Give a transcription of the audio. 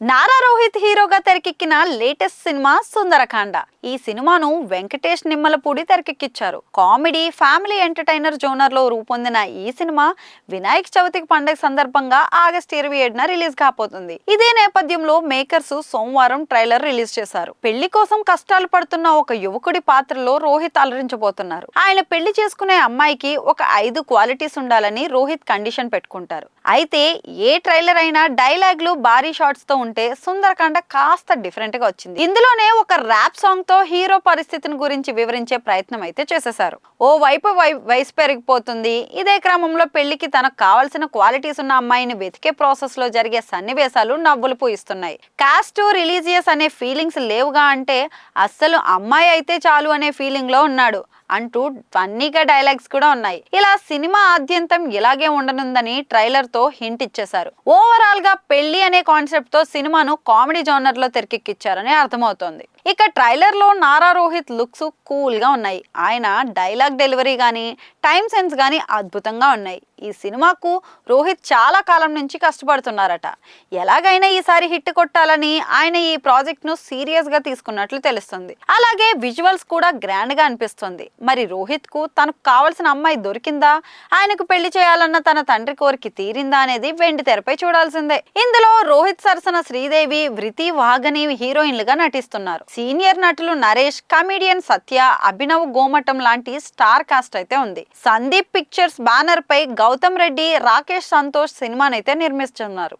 నారా రోహిత్ హీరోగా తెరకెక్కిన latest cinema Sundarakanda. ఈ సినిమాను వెంకటేష్ నిమ్మలపూడి తెరకెక్కించారు కామెడీ ఫ్యామిలీ ఎంటర్టైనర్ జోనర్లో రూపొందిన ఈ సినిమా వినాయక చవితికి పండుగ సందర్భంగా ఆగస్ట్ ఇరవై ఏడున రిలీజ్ కాబోతుంది. ఇదే నేపథ్యంలో మేకర్స్ సోమవారం ట్రైలర్ రిలీజ్ చేశారు. పెళ్ళి కోసం కష్టాలు పడుతున్న ఒక యువకుడి పాత్రలో రోహిత్ అలరించబోతున్నారు. ఆయన పెళ్ళి చేసుకునే అమ్మాయికి ఒక ఐదు క్వాలిటీస్ ఉండాలని రోహిత్ కండిషన్ పెట్టుకుంటారు. అయితే ఏ ట్రైలర్ అయినా డైలాగ్లు భారీ షార్ట్స్తో ఉంటే సుందరకాండ కాస్త డిఫరెంట్గా వచ్చింది. ఇందులోనే ఒక ర్యాప్ సాంగ్తో హీరో పరిస్థితిని గురించి వివరించే ప్రయత్నం అయితే చేసేశారు. ఓ వైపు వై- వయసు పెరిగిపోతుంది. ఇదే క్రమంలో పెళ్ళికి తనకు కావాల్సిన క్వాలిటీస్ ఉన్న అమ్మాయిని వెతికే ప్రాసెస్లో జరిగే సన్నివేశాలు నవ్వులు పూయిస్తున్నాయి. కాస్ట్ రిలీజియస్ అనే ఫీలింగ్స్ లేవుగా అంటే అస్సలు అమ్మాయి అయితే చాలు అనే ఫీలింగ్లో ఉన్నాడు. అంటూ ఫన్నీగా డైలాగ్స్ కూడా ఉన్నాయి. ఇలా సినిమా ఆద్యంతం ఇలాగే ఉండనుందని ట్రైలర్తో హింట్ ఇచ్చేశారు. ఓవరాల్గా పెళ్ళి అనే కాన్సెప్ట్తో సినిమాను కామెడీ జోనర్లో తెరకెక్కించారని అర్థమవుతోంది. ఇక ట్రైలర్లో నారా రోహిత్ లుక్స్ కూల్గా ఉన్నాయి. ఆయన డైలాగ్ డెలివరీ గానీ టైం సెన్స్ గానీ అద్భుతంగా ఉన్నాయి. ఈ సినిమాకు రోహిత్ చాలా కాలం నుంచి కష్టపడుతున్నారట. ఎలాగైనా ఈసారి హిట్ కొట్టాలని ఆయన ఈ ప్రాజెక్ట్ను సీరియస్గా తీసుకున్నట్లు తెలుస్తుంది. అలాగే విజువల్స్ కూడా గ్రాండ్గా అనిపిస్తుంది. మరి రోహిత్కు తనకు కావలసిన అమ్మాయి దొరికిందా? ఆయనకు పెళ్ళి చేయాలన్న తన తండ్రి కోరిక తీరిందా అనేది వెండి తెరపై చూడాల్సిందే. ఇందులో రోహిత్ సరసన శ్రీదేవి వృతి వాగని హీరోయిన్లుగా నటిస్తున్నారు. సీనియర్ నటులు నరేష్ కమిడియన్ సత్య అభినవ్ గోమటం లాంటి స్టార్ కాస్ట్ అయితే ఉంది. సందీప్ పిక్చర్స్ బ్యానర్ పై గౌ గౌతమ్ రెడ్డి రాకేష్ సంతోష్ సినిమానైతే నిర్మిస్తున్నారు.